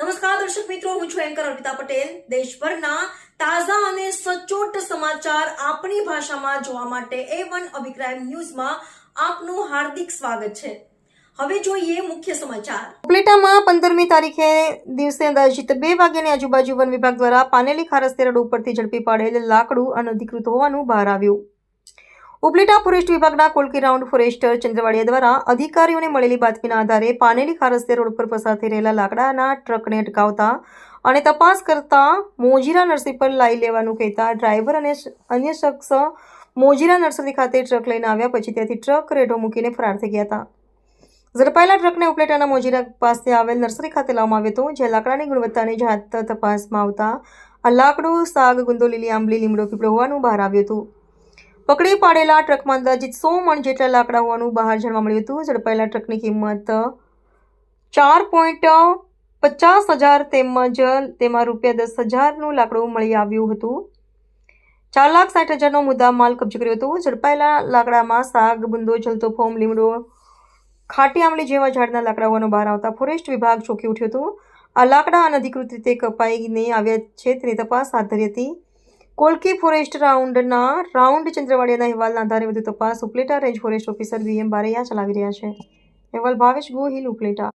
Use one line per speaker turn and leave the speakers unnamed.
નમસ્કાર, દર્શક મિત્રો, હું છું એન્કર અર્પિતા પટેલ. દેશભરના તાજા અને સચોટ સમાચાર આપણી ભાષામાં જોવા માટે એ વન અભિક્રાઇમ ન્યૂઝમાં આપનું હાર્દિક સ્વાગત છે. હવે જોઈએ મુખ્ય સમાચાર. ઉપલેટામાં પંદરમી તારીખે દિવસે અંદાજિત બે વાગ્યાની આજુબાજુ વન વિભાગ દ્વારા પાનેલી ખારસ રોડ ઉપરથી ઝડપી પાડેલ લાકડું અનધિકૃત હોવાનું બહાર આવ્યું. ઉપલેટા ફોરેસ્ટ વિભાગના કોલકી રાઉન્ડ ફોરેસ્ટર ચંદ્રવાડિયા દ્વારા અધિકારીઓને મળેલી બાતમીના આધારે પાનેલી ખારસ્તે રોડ પર પસાર થઈ રહેલા લાકડાના ટ્રકને અટકાવતા અને તપાસ કરતા મોજીરા નર્સરી પર લાવી લેવાનું કહેતા ડ્રાઈવર અને અન્ય શખ્સ મોજીરા નર્સરી ખાતે ટ્રક લઈને આવ્યા પછી ત્યાંથી ટ્રક રેઢો મૂકીને ફરાર થઈ ગયા હતા. ઝડપાયેલા ટ્રકને ઉપલેટાના મોજીરા પાસે આવેલ નર્સરી ખાતે લાવવામાં આવ્યો હતો, જ્યાં લાકડાની ગુણવત્તાની જાત તપાસમાં આવતા આ લાકડું સાગ, ગુંદો, લીલી આંબલી, લીમડો, પીપળો હોવાનું બહાર આવ્યું હતું. પકડી પાડેલા ટ્રકમાં અંદાજિત સો મણ જેટલા લાકડા હોવાનું બહાર જાણવા મળ્યું હતું. ઝડપાયેલા ટ્રકની કિંમત ચાર પોઈન્ટ પચાસ હજાર તેમજ તેમાં રૂપિયા દસ હજારનું લાકડું મળી આવ્યું હતું. ચાર લાખ સાઠ હજારનો મુદ્દા માલ કબજે કર્યો હતો. ઝડપાયેલા લાકડામાં સાગ, બુંદો, જલતો ફોમ, લીમડો, ખાટી આંબલી જેવા ઝાડના લાકડા હોવાનું બહાર આવતા ફોરેસ્ટ વિભાગ ચોંકી ઉઠ્યો હતો. આ લાકડા અનધિકૃત રીતે કપાઈને આવ્યા છે. તેની તપાસ હાથ ધરી હતી. કોલકી ફોરેસ્ટ રાઉન્ડના રાઉન્ડ ચંદ્રવાડિયાના અહેવાલના આધારે વધુ તપાસ Upleta range forest officer V M Baraiya ચલાવી રહ્યા છે અહેવાલ ભાવેશ ગોહિલ ઉપલેટા